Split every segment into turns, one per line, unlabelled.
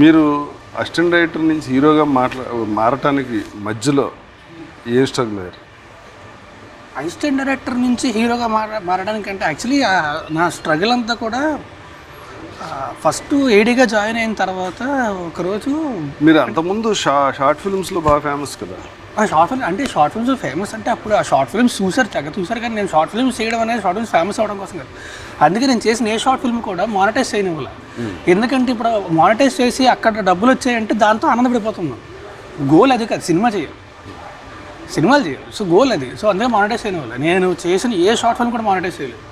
మీరు assistant director నుంచి హీరోగా మాట్లా మారటానికి మధ్యలో ఏం స్ట్రగుల్ అయ్యారు?
అసిస్టెంట్ డైరెక్టర్ నుంచి హీరోగా మార మారడానికి అంటే యాక్చువల్లీ నా స్ట్రగుల్ అంతా కూడా ఫస్ట్ ఏడీగా జాయిన్ అయిన తర్వాత ఒకరోజు
మీరు అంతకుముందు షా షార్ట్ ఫిల్మ్స్లో బాగా ఫేమస్ కదా.
షార్ట్ ఫిల్మ్ అంటే షార్ట్ ఫిల్మ్స్ ఫేమస్ అంటే అప్పుడు ఆ షార్ట్ ఫిల్మ్స్ చూసారు తెగ చూసారు కానీ నేను షార్ట్ ఫిల్మ్స్ చేయడం అనేది షార్ట్ ఫిల్మ్స్ ఫేమస్ అవడం కోసం కాదు. అందుకే నేను చేసిన ఏ షార్ట్ ఫిల్మ్ కూడా మానిటైజ్ చేయనివ్వాలి. ఎందుకంటే ఇప్పుడు మానిటైజ్ చేసి అక్కడ డబ్బులు వచ్చాయంటే దాంతో ఆనందపడిపోతున్నాం గోల్ అది కాదు సినిమా చేయాలి. సినిమాలు చేయాలి. సో గోల్ అది. సో అందుకే మానిటైజ్ చేయనివ్వాలి. నేను చేసిన ఏ షార్ట్ ఫిల్మ్ కూడా మానిటైజ్ చేయలేదు.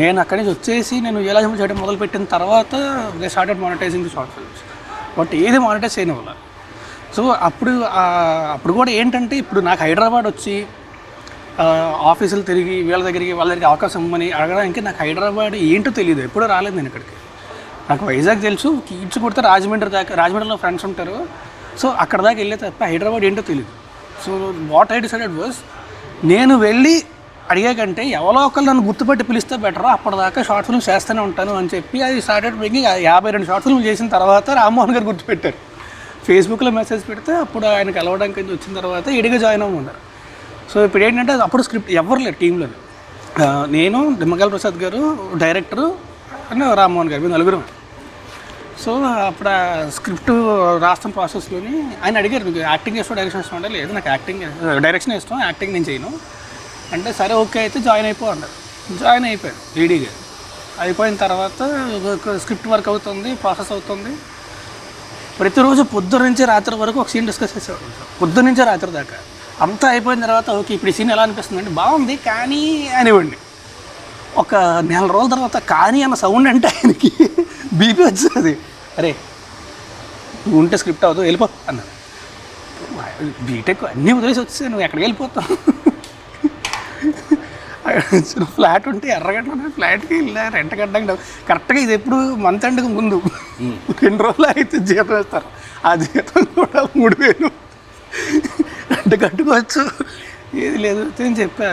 నేను అక్కడి నుంచి వచ్చేసి నేను ఎలా చేయడం మొదలుపెట్టిన తర్వాత they started monetizing the short films. But ఏది మానిటైజ్ చేయనివ్వాలి. సో అప్పుడు అప్పుడు కూడా ఏంటంటే ఇప్పుడు నాకు హైదరాబాద్ వచ్చి ఆఫీసులు తిరిగి వీళ్ళ దగ్గరికి వాళ్ళ దగ్గరికి అవకాశం ఇవ్వమని అడగడానికి నాకు హైదరాబాద్ ఏంటో తెలియదు ఎప్పుడూ రాలేదు నేను ఇక్కడికి. నాకు వైజాగ్ తెలుసు కీడ్స్ కొడితే రాజమండ్రి దాకా రాజమండ్రిలో ఫ్రెండ్స్ ఉంటారు. సో అక్కడ దాకా వెళ్ళే తప్ప హైదరాబాద్ ఏంటో తెలియదు so what I decided was నేను వెళ్ళి అడిగే కంటే ఎవరో ఒకరు నన్ను గుర్తుపెట్టి పిలిస్తే బెటర్ అప్పటిదాకా షార్ట్ ఫిల్మ్స్ చేస్తూనే ఉంటాను అని చెప్పి అది స్టార్టెడ్ మేకింగ్ యాభై రెండు షార్ట్ ఫిల్మ్ చేసిన తర్వాత రామ్మోహన్ గారు గుర్తుపెట్టారు. ఫేస్బుక్లో మెసేజ్ పెడితే అప్పుడు ఆయనకు కలవడానికి వచ్చిన తర్వాత ఇడిగా జాయిన్ అవ్వమన్నారు. సో ఇప్పుడు ఏంటంటే అప్పుడు స్క్రిప్ట్ ఎవరు లేరు టీంలో నేను నిమ్మగల్ ప్రసాద్ గారు డైరెక్టరు అని రామ్మోహన్ గారు మేము నలుగురు. సో అప్పుడు ఆ స్క్రిప్ట్ రాస్తాం ప్రాసెస్లోని ఆయన అడిగారు మీకు యాక్టింగ్ చేస్తాం డైరెక్షన్ ఇష్టం అంటే లేదు నాకు యాక్టింగ్ డైరెక్షన్ ఇష్టం యాక్టింగ్ నేను చేయను. అంటే సరే ఓకే అయితే జాయిన్ అయిపో అన్నారు. జాయిన్ అయిపోయాను ఈడీగా అయిపోయిన తర్వాత స్క్రిప్ట్ వర్క్ అవుతుంది ప్రాసెస్ అవుతుంది. ప్రతిరోజు పొద్దున్న నుంచి రాత్రి వరకు ఒక సీన్ డిస్కస్ చేసేవాడు. పొద్దున్న నుంచి రాత్రి దాకా. అంతా అయిపోయిన తర్వాత ఓకే ఇప్పుడు ఈ సీన్ ఎలా అనిపిస్తుంది అంటే బాగుంది కానీ అనివ్వండి ఒక నెల రోజుల తర్వాత కానీ అన్న సౌండ్ అంటే ఆయనకి బీపీ వచ్చేది. అరే నువ్వు ఉంటే స్క్రిప్ట్ అవుతావు వెళ్ళిపో అన్న బీటెక్ అన్నీ వదిలేసి వచ్చేసి నువ్వు ఎక్కడికి వెళ్ళిపోతావు? ఫ్లాట్ ఉంటే ఎర్రగడ్డ ఫ్లాట్కి వెళ్ళా రెంట్ కట్టడానికి కరెక్ట్గా ఇది ఎప్పుడు మంత్ ఎండ్కి ముందు. రెండు రోజులు అయితే జీతం ఇస్తారు ఆ జీతం కూడా మూడు వేలు. రెంట్ కట్టుకోవచ్చు. ఏది లేదు. నేను చెప్పా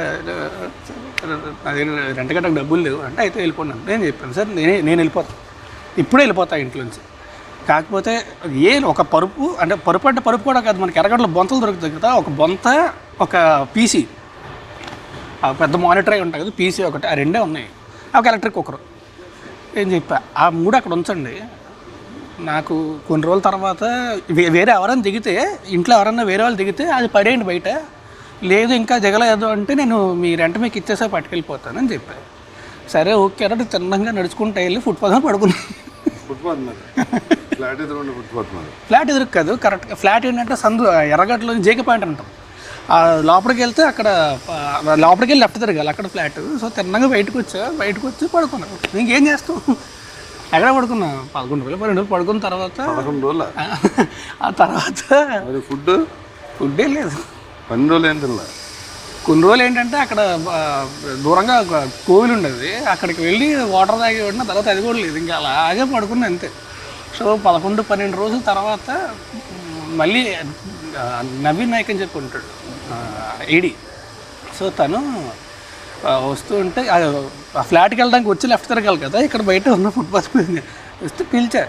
అది రెంట్ కట్టకు డబ్బులు లేవు. అంటే అయితే వెళ్ళిపోన్నాను. నేను చెప్పాను సార్ నేనే నేను వెళ్ళిపోతాను ఇప్పుడే వెళ్ళిపోతా ఇంట్లోంచి. కాకపోతే ఏ ఒక పరుపు అంటే పరుపు అంటే పరుపు కూడా కాదు. మనకి ఎర్రగడ్డలో బొంతలు దొరుకుతాయి కదా. ఒక బొంత ఒక పీసీ ఆ పెద్ద మానిటర్ అయి ఉంటాయి కదా. పీసీ ఒకటి ఆ రెండే ఉన్నాయి. ఒక ఎలక్ట్రిక్ కుక్కర్ ఏం చెప్పా ఆ మూడు అక్కడ ఉంచండి. నాకు కొన్ని రోజుల తర్వాత వేరే ఎవరైనా దిగితే ఇంట్లో ఎవరైనా వేరే వాళ్ళు దిగితే అది పడేయండి బయట. లేదు ఇంకా దిగలేదు అంటే నేను మీ రెంట్ మీకు ఇచ్చేసే పట్టుకెళ్ళిపోతానని చెప్పాను సరే ఓకే అంటే తిన్నంగా నడుచుకుంటూ వెళ్ళి ఫుట్పాత్ మీద పడుకున్నాను
ఫుట్పాత్ మీద ఫ్లాట్ ఫుట్పాత్ మీద
ఫ్లాట్ ఎదురు కాదు కరెక్ట్ ఫ్లాట్ ఏంటంటే సందు ఎర్రగడ్డలో జేకే పాయింట్ అంటాం. ఆ లోపలికి వెళ్తే అక్కడ లోపలికి వెళ్ళి లెఫ్ట్ తిరగాలి అక్కడ ఫ్లాట్ సో తిన్నగా బయటకు వచ్చా బయటకు వచ్చి పడుకున్నాను ఇంకేం చేస్తాం ఎక్కడ పడుకున్నా? పదకొండు రోజులు పన్నెండు రోజులు పడుకున్న తర్వాత
పదకొండు రోజుల?
ఆ తర్వాత
మరి ఫుడ్
ఫుడ్ ఏం లేదు.
పన్నెండు రోజులు ఏం తినలే?
కొన్ని రోజులు ఏంటంటే అక్కడ దూరంగా ఒక కోవిల్ ఉండేది. అక్కడికి వెళ్ళి వాటర్ తాగి ఉన్న తర్వాత అది కూడా లేదు. ఇంకా అలాగే పడుకున్నా అంతే. సో పదకొండు పన్నెండు రోజుల తర్వాత మళ్ళీ నవీన్ నాయక్ అని చెప్పి ఉంటాడు ఏడి. సో తను వస్తూ ఉంటే ఆ ఆ ఫ్లాట్కి వెళ్ళడానికి వచ్చి లెఫ్ట్ తిరగాలి కదా ఇక్కడ బయట ఉన్న ఫుట్పాత్ మీద వస్తే పిలిచా.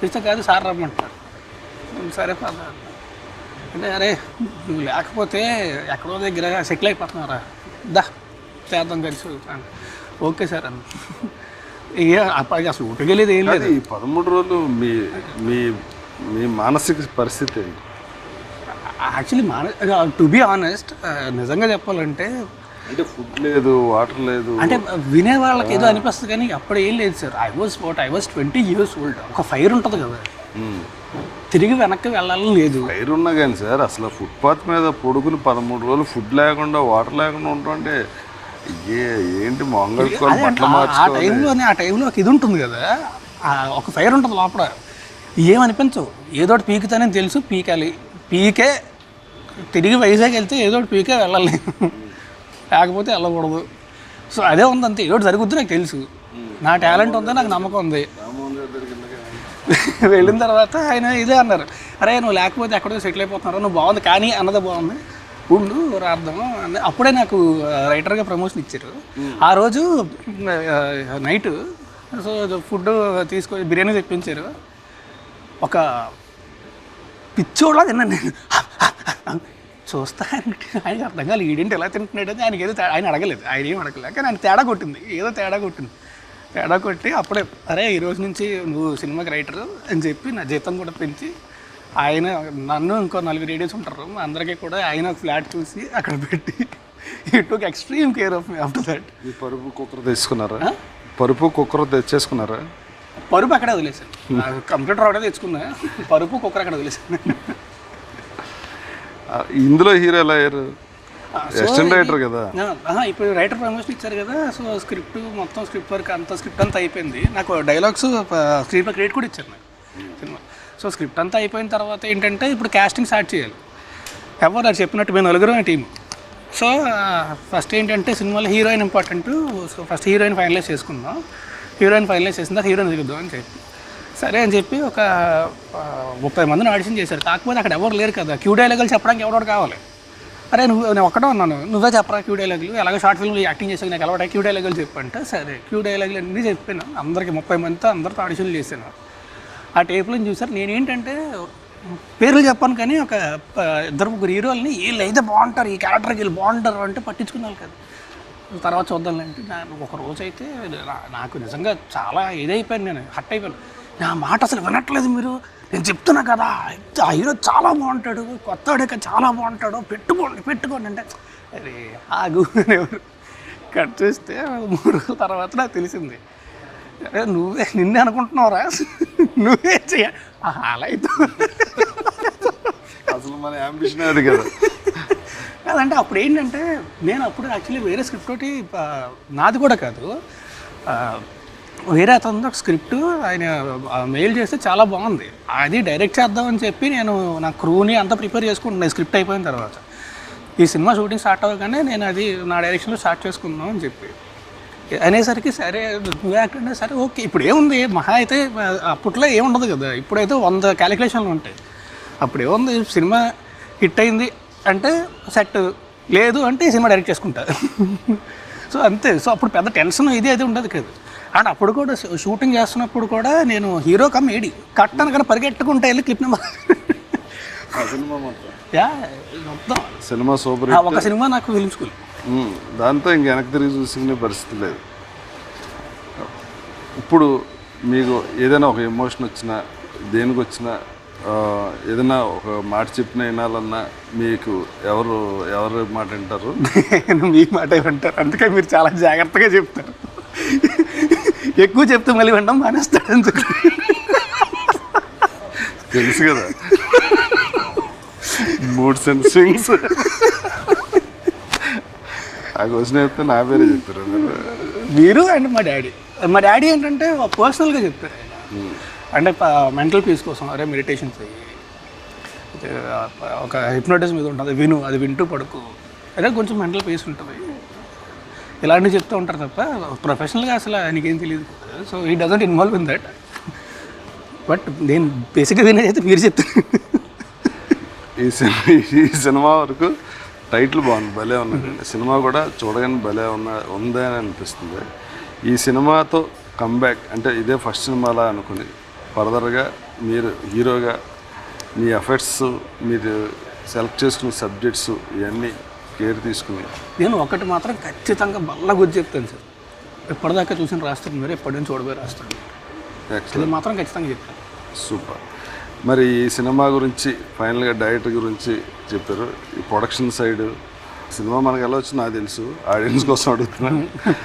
పిలిచా కాదు సార్ రమ్మంటారు సరే పద. అంటే అరే నువ్వు లేకపోతే ఎక్కడో దగ్గర సెటిల్ అయిపోతున్నారా దా చేద్దాం కలిసి. ఓకే సార్ అన్న. ఇక అసలు ఊటకెళ్ళేది ఏం లేదు.
ఈ పదమూడు రోజులు మీ మీ మీ మానసిక పరిస్థితి ఏంటి?
యాక్చువల్లీ మాన టు బీ ఆనెస్ట్ నిజంగా చెప్పాలంటే
అంటే ఫుడ్ లేదు వాటర్ లేదు.
అంటే వినే వాళ్ళకి ఏదో అనిపిస్తుంది కానీ అప్పుడు ఏం లేదు sir. I was what I was twenty years old ఒక ఫైర్ ఉంటుంది కదా. తిరిగి వెనక్కి వెళ్ళాలని లేదు.
ఫైర్ ఉన్నా కానీ సార్ అసలు ఫుట్పాత్ మీద పొడుగుని పదమూడు రోజులు ఫుడ్ లేకుండా వాటర్ లేకుండా ఉంటుంటే ఏంటి
ఆ- ఆ
మార్చుకోవాలి?
టైంలోనే ఆ టైంలో ఒక ఇది ఉంటుంది కదా. ఒక ఫైర్ ఉంటుంది లోపల. ఏమనిపించవు? ఏదోటి పీకుతానే తెలుసు పీకాలి. పీకే తిరిగి వైజాగ్ వెళ్తే ఏదోటి పీకే వెళ్ళాలి. లేకపోతే వెళ్ళకూడదు. సో అదే ఉంది అంతే ఏదోటి జరుగుద్ది నాకు తెలుసు. నా టాలెంట్ ఉంది నాకు నమ్మకం ఉంది. వెళ్ళిన తర్వాత ఆయన ఇదే అన్నారు. అరే నువ్వు లేకపోతే ఎక్కడో సెటిల్ అయిపోతున్నారు? నువ్వు బాగుంది కానీ అన్నది బాగుంది. ఉండు రాద్దాం అని. అప్పుడే నాకు రైటర్గా ప్రమోషన్ ఇచ్చారు. ఆ రోజు నైట్ సో ఫుడ్ తీసుకొని బిర్యానీ తెప్పించారు. ఒక పిచ్చోళ్ళ తిన్నాను నేను. చూస్తా. ఆయనకి అర్థం కాదు ఈడేంటి ఎలా తింటున్నాడు అని ఆయనకి ఏదో ఆయన అడగలేదు. ఆయన ఏం అడగలేదు కానీ ఆయన తేడా కొట్టింది. ఏదో తేడా కొట్టింది. తేడా కొట్టి అప్పుడే అరే ఈ రోజు నుంచి నువ్వు సినిమాకి రైటర్ అని చెప్పి నా జీతం కూడా పెంచి ఆయన నన్ను ఇంకో నలుగురు రేడియోస్ ఉంటారు. అందరికీ కూడా ఆయన ఫ్లాట్ చూసి అక్కడ పెట్టి took extreme care of me after that
ఈ పరుపు కుక్కర్ తెచ్చుకున్నారా? పరుపు కుక్కర్ తెచ్చేసుకున్నారా?
పరుపు అక్కడే వదిలేసాను నాకు కంప్యూటర్ ఒకటే తెచ్చుకున్నా. పరుపు కుక్కర్ అక్కడ వదిలేసాను
ఇందులో హీరో ఎలా అయ్యారు? అసిస్టెంట్ రైటర్ కదా.
ఇప్పుడు రైటర్ ప్రమోషన్ ఇచ్చారు కదా సో స్క్రిప్ట్ మొత్తం స్క్రిప్ట్ వర్క్ అంతా స్క్రిప్ట్ అంతా అయిపోయింది. నాకు డైలాగ్స్ స్క్రీన్ ప్లే క్రియేట్ కూడా ఇచ్చారు నాకు సినిమా. సో స్క్రిప్ట్ అంతా అయిపోయిన తర్వాత ఏంటంటే ఇప్పుడు కాస్టింగ్ స్టార్ట్ చేయాలి. ఎవరు అది చెప్పినట్టు మేము నలుగురు టీం సో ఫస్ట్ ఏంటంటే సినిమాలో heroine important so first heroine finalize చేసుకుందాం. హీరోయిన్ ఫైనలైజ్ చేసిన తర్వాత హీరోయిన్ దిగుద్దాం అని చెప్పి. సరే అని చెప్పి ఒక ముప్పై మందిని ఆడిషన్ చేశారు. కాకపోతే అక్కడ ఎవరు లేరు కదా. క్యూ డైలాగులు చెప్పడానికి ఎవరు కావాలి. అరే నువ్వు నేను ఒక్కడే ఉన్నాను. నువ్వే చెప్పరా క్యూ డైలాగులు? ఎలాగో షార్ట్ ఫిల్మ్ యాక్టింగ్ చేసాక నాకు అలవాటు క్యూ డైలాగులు చెప్పంటే సరే క్యూ డైలాగులు అన్నీ చెప్పాను. అందరికి ముప్పై మందితో అందరితో ఆడిషన్లు చేశాను. ఆ టేపులను చూసారు నేనేంటంటే పేర్లు చెప్పాను కానీ ఒక ఇద్దరు ముగ్గురు హీరోల్ని వీళ్ళు అయితే బాగుంటారు ఈ క్యారెక్టర్కి వీళ్ళు బాగుంటారు అంటే పట్టించుకున్నారు కదా. తర్వాత చూద్దాంలేంటే నాకు ఒక రోజు అయితే నాకు నిజంగా చాలా ఇదైపోయాను నేను హట్ అయిపోయాను. నా మాట అసలు వినట్లేదు మీరు. నేను చెప్తున్నా కదా ఆ హీరో చాలా బాగుంటాడు కొత్తవాడే కదా చాలా బాగుంటాడు. పెట్టుకోండి పెట్టుకోండి అంటే అరే ఆగు ఎవరు కట్ చేస్తే మూడు రోజుల తర్వాత నాకు తెలిసింది. అరే నువ్వే నిన్నే అనుకుంటున్నావురా? నువ్వే చెయ్య. అలా అయితే.
అసలు మన అంబిషన్ అది కదా.
కాదంటే అప్పుడు ఏంటంటే నేను అప్పుడు యాక్చువల్లీ వేరే స్క్రిప్ట్ ఒకటి నాది కూడా కాదు. వేరే అతను ఒక స్క్రిప్ట్ ఆయన మెయిల్ చేస్తే చాలా బాగుంది. అది డైరెక్ట్ చేద్దామని చెప్పి నేను నా క్రూని అంతా ప్రిపేర్ చేసుకుంటున్నాను స్క్రిప్ట్ అయిపోయిన తర్వాత. ఈ సినిమా షూటింగ్ స్టార్ట్ అవ్వగానే నేను అది నా డైరెక్షన్లో స్టార్ట్ చేసుకుందాం అని చెప్పి. అనేసరికి సరే నువ్వు యాక్టర్ అంటే సరే ఓకే. ఇప్పుడు ఏముంది? మహా అయితే అప్పట్లో ఏముండదు కదా. ఇప్పుడైతే వంద క్యాలిక్యులేషన్లు ఉంటాయి. అప్పుడు ఏముంది? సినిమా హిట్ అయింది అంటే సెట్. లేదు అంటే ఈ సినిమా డైరెక్ట్ చేసుకుంటా. సో అంతే. సో అప్పుడు పెద్ద టెన్షన్ ఇది అది ఉండదు కదా. అండ్ అప్పుడు కూడా షూటింగ్ చేస్తున్నప్పుడు కూడా నేను హీరో కమ్ ఏడి. కట్టాను కానీ పరిగెట్టుకుంటా వెళ్ళి క్లిప్ నెంబర్
ఆ సినిమా మాత్రం.
యా మొత్తం.
సినిమా సూపర్
ఒక సినిమా నాకు ఫిలిం స్కూల్
దాంతో ఇంక వెనక్కి తిరిగి చూసుకునే పరిస్థితి లేదు. ఇప్పుడు మీకు ఏదైనా ఒక ఎమోషన్ వచ్చినా దేనికి వచ్చినా ఏదైనా ఒక మాట చెప్పిన వినాలన్నా మీకు ఎవరు ఎవరు మాట వింటారు
మీ మాట వింటారు. అందుకే మీరు చాలా జాగ్రత్తగా చెప్తారు. ఎక్కువ చెప్తే మళ్ళీ వినడం మానేస్తాడు అందుకు
తెలుసు కదా. మూడ్ సెన్సింగ్స్. ఆ క్వశ్చన్ అయితే నా పేరే చెప్తారు మీరు?
అండ్ మా డాడీ. మా డాడీ ఏంటంటే పర్సనల్గా చెప్తారు. ఆయన. అంటే మెంటల్ పీస్ కోసం అరే మెడిటేషన్ ఆ, ఒక హిప్నోటిజం మీద ఉంటుంది. విను అది వింటూ పడుకో. అదే కొంచెం మెంటల్ పీస్ ఉంటుంది. ఇలాంటివి చెప్తూ ఉంటారు తప్ప ప్రొఫెషనల్గా అసలు ఆయనకేం తెలియదు సో ఈ doesn't involve in that but నేను బేసిక్గా వినేది అయితే మీరు చెప్తారు.
ఈ సినిమా ఈ సినిమా వరకు టైటిల్ బాగుంది భలే ఉన్నదండి సినిమా కూడా చూడగానే భలే ఉన్న ఉందే అని అనిపిస్తుంది. ఈ సినిమాతో కంబ్యాక్ అంటే ఇదే ఫస్ట్ సినిమాలా అనుకుని ఫర్దర్గా మీరు హీరోగా మీ ఎఫర్ట్స్ మీరు సెలెక్ట్ చేసుకునే సబ్జెక్ట్స్ ఇవన్నీ కేర్ తీసుకుని.
నేను ఒకటి మాత్రం ఖచ్చితంగా బల్ల గురించి చెప్తాను సార్. ఎప్పటిదాకా చూసిన రాస్తాను మీరు ఎప్పటి నుంచి చూడబోయి రాస్తాను
ఎక్సలెంట్
ఇది మాత్రం ఖచ్చితంగా చెప్తాను.
సూపర్. మరి ఈ సినిమా గురించి ఫైనల్గా డైరెక్టర్ గురించి చెప్పారు. ఈ ప్రొడక్షన్ సైడ్ సినిమా మనకి ఎలా వచ్చిందో నాకు తెలుసు. ఆడియన్స్ కోసం అడుగుతున్నాను.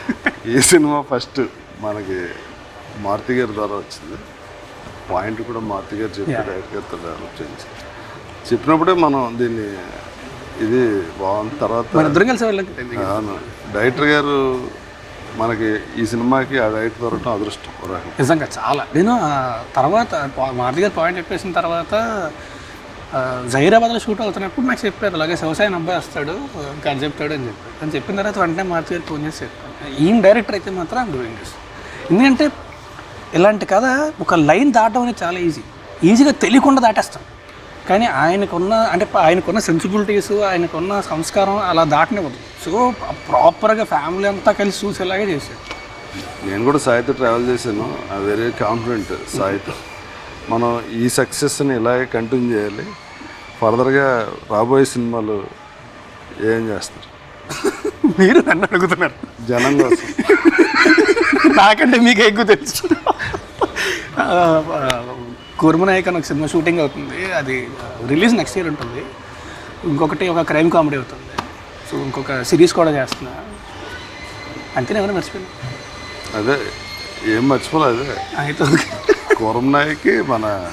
ఈ సినిమా ఫస్ట్ మనకి మారుతి గారి ద్వారా వచ్చింది. పాయింట్ కూడా మారుతి గారు చెప్పి డైరెక్టర్ గారితో డెవలప్ చేయించి చెప్పినప్పుడే మనం దీన్ని ఇది బాగుంది. తర్వాత
మన ఇద్దరం కలిసి వెళ్ళకి?
అవును. డైరెక్టర్ గారు మనకి ఈ సినిమాకి ఆ డైరెక్టర్ దొరకడం అదృష్టం. ఒక.
నిజంగా చాలా. నేను ఆ తర్వాత పా- మారుతి గారు పాయింట్ చెప్పేసిన తర్వాత ఆ, జహీరాబాద్లో షూట్ అవుతున్నప్పుడు నాకు చెప్పారు అలాగే వ్యవసాయం అబ్బాయి వస్తాడు ఇంకా అది చెప్తాడు అని చెప్పారు. అని చెప్పిన తర్వాత వెంటనే మారుతి గారు ఫోన్ చేసి చెప్పారు. ఈయన డైరెక్టర్ అయితే మాత్రం ఐమ్ డూయింగ్ దిస్ ఎందుకంటే ఇలాంటి కథ ఒక లైన్ దాటం అనేది చాలా ఈజీ. ఈజీగా తెలియకుండా దాటేస్తాం. కానీ ఆయనకున్న అంటే ఆయనకున్న సెన్సిబిలిటీస్ ఆయనకున్న సంస్కారం అలా దాటనివ్వదు. సో ప్రాపర్గా ఫ్యామిలీ అంతా కలిసి చూసేలాగే చేశాడు.
నేను కూడా సాయితో ట్రావెల్ చేశాను. ఐ వెరీ కాన్ఫిడెంట్ సాయితో. మనం ఈ సక్సెస్ని ఇలాగే కంటిన్యూ చేయాలి. ఫర్దర్గా రాబోయే సినిమాలు ఏం చేస్తారు?
మీరు నన్ను అడుగుతున్నారు.
జనం కోసం.
నాకంటే మీకు ఎక్కువ తెలుసు. కుర్మనాయక్ అని ఒక సినిమా షూటింగ్ అవుతుంది. అది రిలీజ్ నెక్స్ట్ ఇయర్ ఉంటుంది. ఇంకొకటి ఒక క్రైమ్ కామెడీ అవుతుంది. సో ఇంకొక సిరీస్ కూడా చేస్తున్నా. అంతేనే ఏమైనా మర్చిపోయాను.
అదే ఏం మర్చిపోలే అదే.
అయితే ఓకే.
కూరంనాయకి మన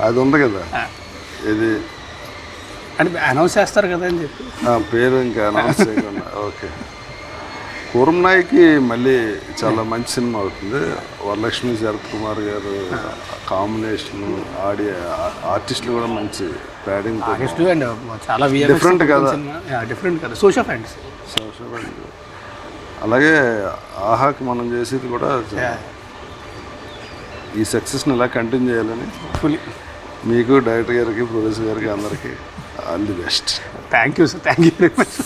అది ఉంది కదా. ఇది.
అంటే అనౌన్స్ చేస్తారు కదా అని చెప్పి.
ఆ పేరు ఇంకా అనౌన్స్ చేయకుండా. ఓకే. కూరంనాయకి మళ్ళీ చాలా మంచి సినిమా అవుతుంది. వరలక్ష్మి శరత్ కుమార్ గారు కాంబినేషన్ ఆడియో ఆర్టిస్టులు కూడా మంచి ప్యాడింగ్
అండ్ చాలా
Different కదా.
డిఫరెంట్ కదా. సోషల్ ఫ్యాంటసీ
అలాగే ఆహాకి మనం చేసేది కూడా ఈ సక్సెస్ని ఇలా కంటిన్యూ చేయాలని
ఫుల్లీ
మీకు డైరెక్టర్ గారికి ప్రొడ్యూసర్ గారికి అందరికీ all the best.
Thank you sir thank you very much